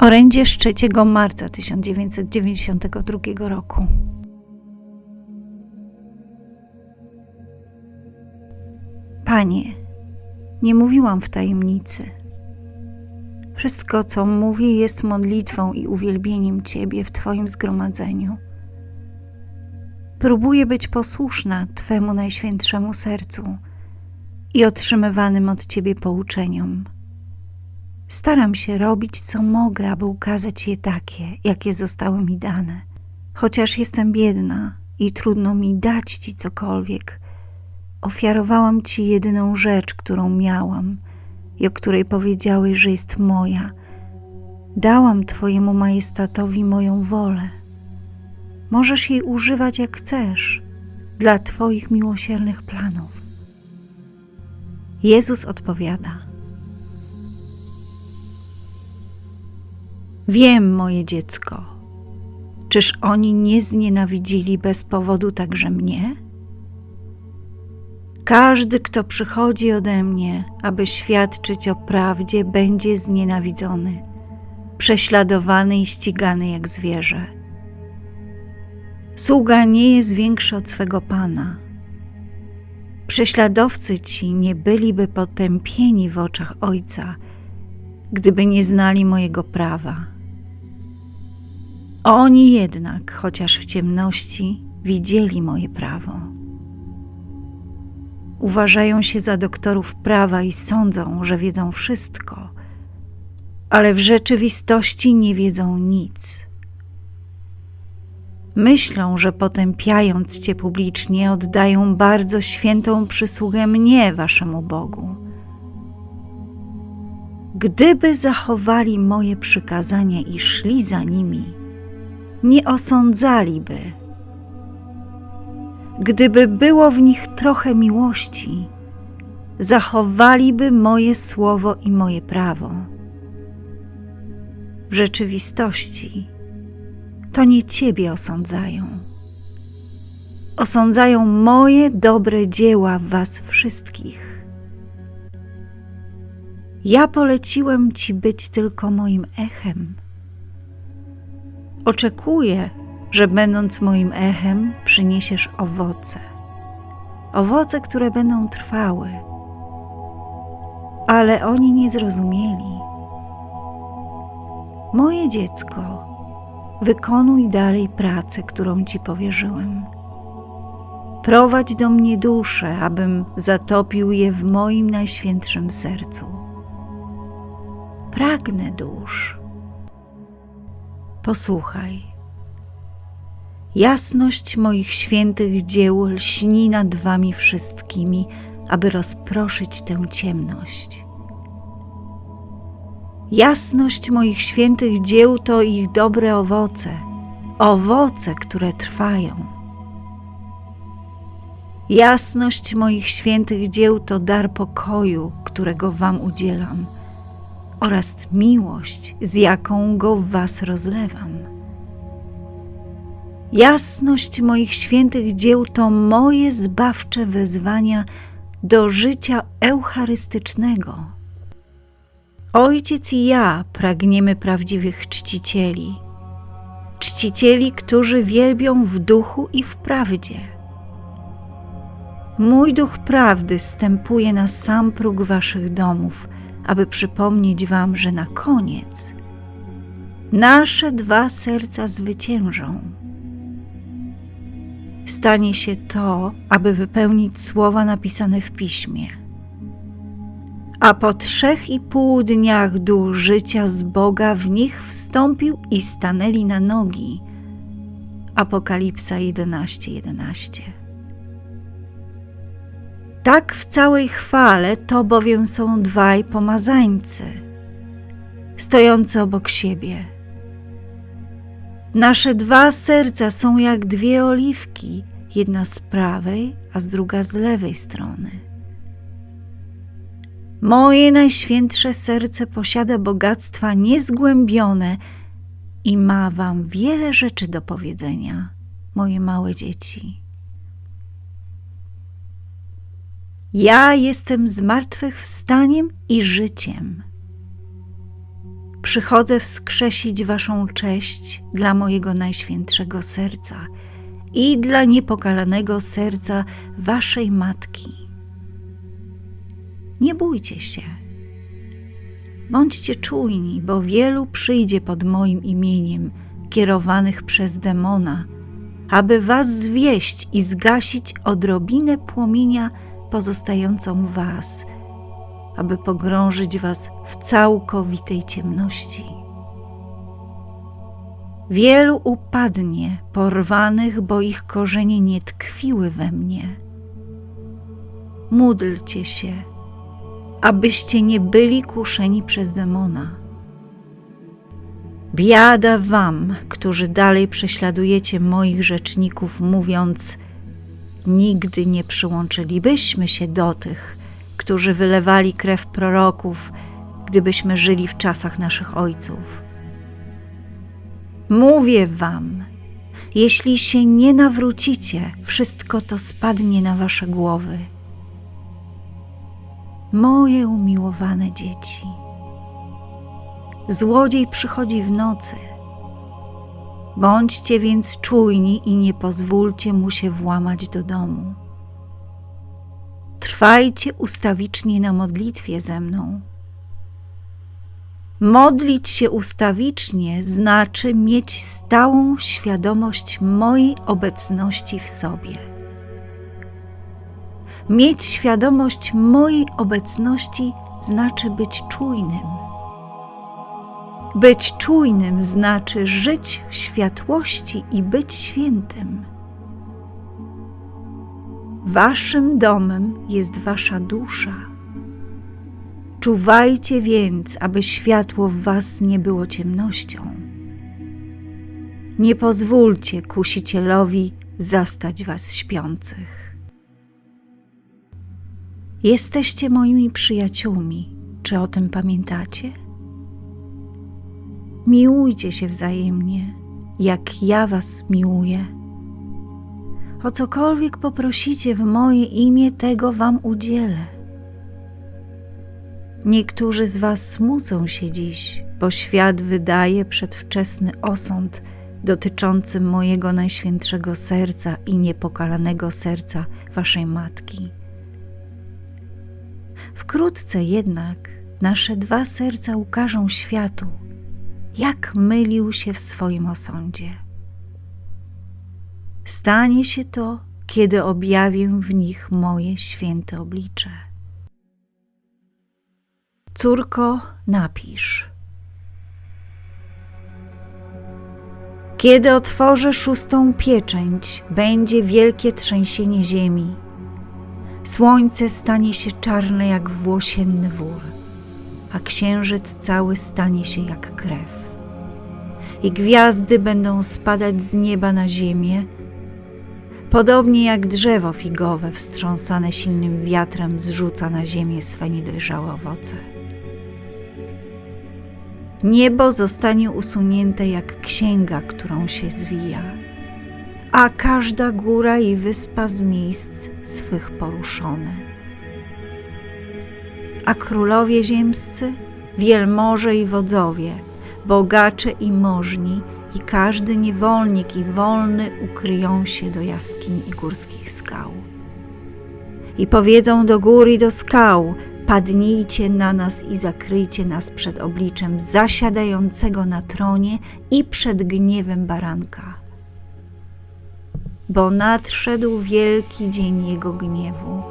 Orędzie z 3 marca 1992 roku. Panie, nie mówiłam w tajemnicy. Wszystko, co mówię, jest modlitwą i uwielbieniem Ciebie w Twoim zgromadzeniu. Próbuję być posłuszna Twemu najświętszemu sercu i otrzymywanym od Ciebie pouczeniom. Staram się robić, co mogę, aby ukazać je takie, jakie zostały mi dane. Chociaż jestem biedna i trudno mi dać Ci cokolwiek, ofiarowałam Ci jedyną rzecz, którą miałam i o której powiedziałeś, że jest moja. Dałam Twojemu majestatowi moją wolę. Możesz jej używać jak chcesz, dla Twoich miłosiernych planów. Jezus odpowiada – Wiem, moje dziecko, czyż oni nie znienawidzili bez powodu także mnie? Każdy, kto przychodzi ode mnie, aby świadczyć o prawdzie, będzie znienawidzony, prześladowany i ścigany jak zwierzę. Sługa nie jest większy od swego pana. Prześladowcy ci nie byliby potępieni w oczach Ojca, gdyby nie znali mojego prawa. Oni jednak, chociaż w ciemności, widzieli moje prawo. Uważają się za doktorów prawa i sądzą, że wiedzą wszystko, ale w rzeczywistości nie wiedzą nic. Myślą, że potępiając Cię publicznie, oddają bardzo świętą przysługę mnie, Waszemu Bogu. Gdyby zachowali moje przykazania i szli za nimi, nie osądzaliby. Gdyby było w nich trochę miłości, zachowaliby moje słowo i moje prawo. W rzeczywistości to nie Ciebie osądzają. Osądzają moje dobre dzieła w Was wszystkich. Ja poleciłem Ci być tylko moim echem Oczekuję, że będąc moim echem, przyniesiesz owoce. Owoce, które będą trwały. Ale oni nie zrozumieli. Moje dziecko, wykonuj dalej pracę, którą ci powierzyłem. Prowadź do mnie duszę, abym zatopił je w moim najświętszym sercu. Pragnę dusz Posłuchaj. Jasność moich świętych dzieł lśni nad wami wszystkimi, aby rozproszyć tę ciemność. Jasność moich świętych dzieł to ich dobre owoce, owoce, które trwają. Jasność moich świętych dzieł to dar pokoju, którego Wam udzielam oraz miłość, z jaką go w Was rozlewam. Jasność moich świętych dzieł to moje zbawcze wezwania do życia eucharystycznego. Ojciec i ja pragniemy prawdziwych czcicieli, czcicieli, którzy wielbią w duchu i w prawdzie. Mój duch prawdy stępuje na sam próg waszych domów – aby przypomnieć Wam, że na koniec nasze dwa serca zwyciężą. Stanie się to, aby wypełnić słowa napisane w piśmie. A po trzech i pół dniach duch życia z Boga w nich wstąpił i stanęli na nogi. Apokalipsa 11:11. 11. Tak w całej chwale to bowiem są dwaj pomazańcy, stojący obok siebie. Nasze dwa serca są jak dwie oliwki, jedna z prawej, a z druga z lewej strony. Moje najświętsze serce posiada bogactwa niezgłębione i ma Wam wiele rzeczy do powiedzenia, moje małe dzieci. Ja jestem zmartwychwstaniem i życiem. przychodzę wskrzesić waszą cześć dla mojego najświętszego serca i dla niepokalanego serca waszej matki. Nie bójcie się. Bądźcie czujni, bo wielu przyjdzie pod moim imieniem, kierowanych przez demona, aby was zwieść i zgasić odrobinę płomienia pozostającą was, aby pogrążyć was w całkowitej ciemności. Wielu upadnie, porwanych, bo ich korzenie nie tkwiły we mnie. Módlcie się, abyście nie byli kuszeni przez demona. Biada wam, którzy dalej prześladujecie moich rzeczników, mówiąc: Nigdy nie przyłączylibyśmy się do tych, którzy wylewali krew proroków, gdybyśmy żyli w czasach naszych ojców. Mówię wam, jeśli się nie nawrócicie, wszystko to spadnie na wasze głowy. Moje umiłowane dzieci. Złodziej przychodzi w nocy. Bądźcie więc czujni i nie pozwólcie mu się włamać do domu. Trwajcie ustawicznie na modlitwie ze mną. Modlić się ustawicznie znaczy mieć stałą świadomość mojej obecności w sobie. Mieć świadomość mojej obecności znaczy być czujnym. Być czujnym znaczy żyć w światłości i być świętym. Waszym domem jest wasza dusza. Czuwajcie więc, aby światło w was nie było ciemnością. Nie pozwólcie kusicielowi zastać was śpiących. Jesteście moimi przyjaciółmi. Czy o tym pamiętacie? Miłujcie się wzajemnie, jak ja was miłuję. O cokolwiek poprosicie w moje imię, tego wam udzielę. Niektórzy z was smucą się dziś, bo świat wydaje przedwczesny osąd dotyczący mojego najświętszego serca i niepokalanego serca waszej matki. Wkrótce jednak nasze dwa serca ukażą światu, jak mylił się w swoim osądzie. Stanie się to, kiedy objawię w nich moje święte oblicze. Córko, napisz. Kiedy otworzę szóstą pieczęć, będzie wielkie trzęsienie ziemi. Słońce stanie się czarne jak włosienny wór, a księżyc cały stanie się jak krew. I gwiazdy będą spadać z nieba na ziemię, podobnie jak drzewo figowe wstrząsane silnym wiatrem zrzuca na ziemię swe niedojrzałe owoce. Niebo zostanie usunięte jak księga, którą się zwija, a każda góra i wyspa z miejsc swych poruszone. A królowie ziemscy, wielmoże i wodzowie, bogacze i możni, i każdy niewolnik i wolny ukryją się do jaskiń i górskich skał. I powiedzą do gór i do skał: Padnijcie na nas i zakryjcie nas przed obliczem zasiadającego na tronie i przed gniewem baranka. Bo nadszedł wielki dzień jego gniewu,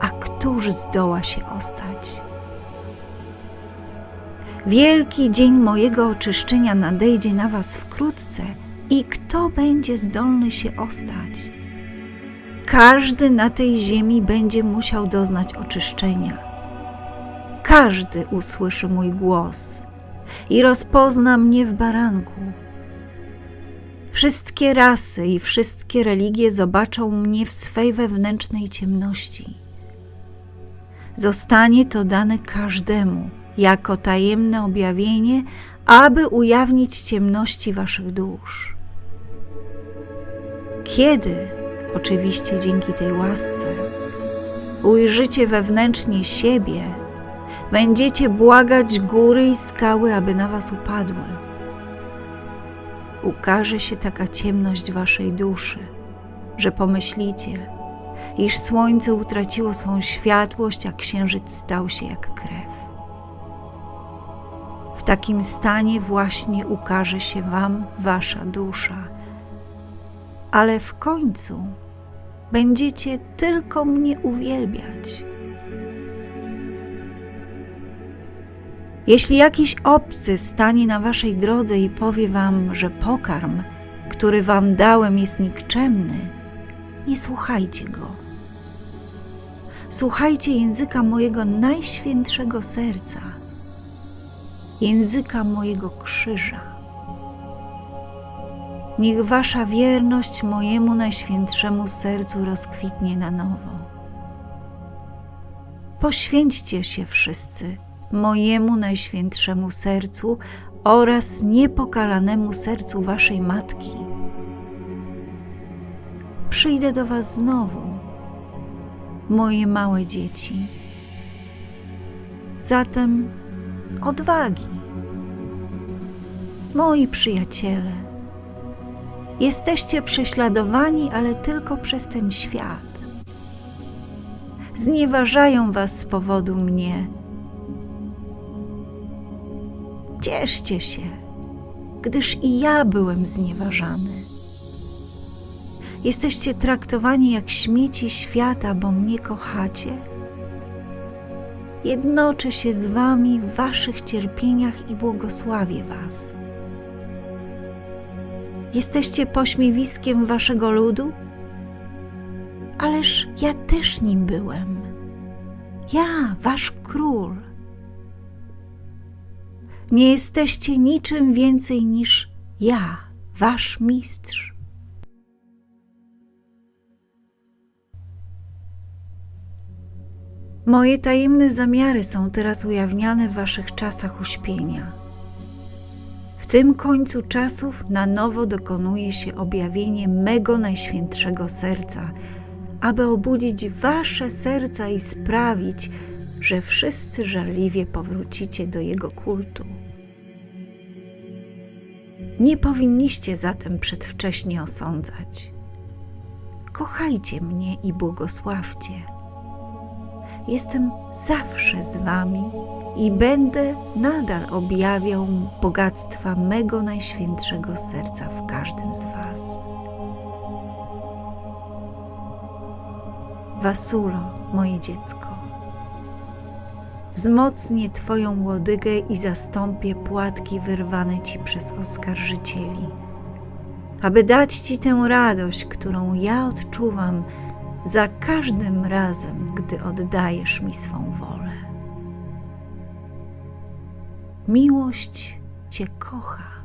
a któż zdoła się ostać? Wielki dzień mojego oczyszczenia nadejdzie na was wkrótce i kto będzie zdolny się ostać? Każdy na tej ziemi będzie musiał doznać oczyszczenia. Każdy usłyszy mój głos i rozpozna mnie w baranku. Wszystkie rasy i wszystkie religie zobaczą mnie w swej wewnętrznej ciemności. Zostanie to dane każdemu jako tajemne objawienie, aby ujawnić ciemności waszych dusz. Kiedy, oczywiście dzięki tej łasce, ujrzycie wewnętrznie siebie, Będziecie błagać góry i skały, aby na was upadły. Ukaże się taka ciemność waszej duszy, że pomyślicie, iż słońce utraciło swą światłość, a księżyc stał się jak krew. Takim stanie właśnie ukaże się wam wasza dusza, ale w końcu będziecie tylko mnie uwielbiać. Jeśli jakiś obcy stanie na waszej drodze i powie wam, że pokarm, który wam dałem, jest nikczemny, nie słuchajcie go. Słuchajcie języka mojego najświętszego serca, języka mojego krzyża. Niech wasza wierność mojemu najświętszemu sercu rozkwitnie na nowo. Poświęćcie się wszyscy mojemu najświętszemu sercu oraz niepokalanemu sercu waszej matki. Przyjdę do was znowu, moje małe dzieci. Zatem odwagi, moi przyjaciele. Jesteście prześladowani, ale tylko przez ten świat. Znieważają was z powodu mnie. Cieszcie się, gdyż i ja byłem znieważany. Jesteście traktowani jak śmieci świata, bo mnie kochacie. Jednoczę się z wami w waszych cierpieniach i błogosławię was. Jesteście pośmiewiskiem waszego ludu? Ależ ja też nim byłem. Ja, wasz król. Nie jesteście niczym więcej niż ja, wasz mistrz. Moje tajemne zamiary są teraz ujawniane w waszych czasach uśpienia. W tym końcu czasów na nowo dokonuje się objawienie mego najświętszego serca, aby obudzić wasze serca i sprawić, że wszyscy żarliwie powrócicie do jego kultu. Nie powinniście zatem przedwcześnie osądzać. Kochajcie mnie i błogosławcie. Jestem zawsze z wami i będę nadal objawiał bogactwa mego najświętszego serca w każdym z was. Wasulo, moje dziecko, wzmocnię Twoją łodygę i zastąpię płatki wyrwane Ci przez oskarżycieli, aby dać Ci tę radość, którą ja odczuwam za każdym razem, gdy oddajesz mi swą wolę. Miłość Cię kocha.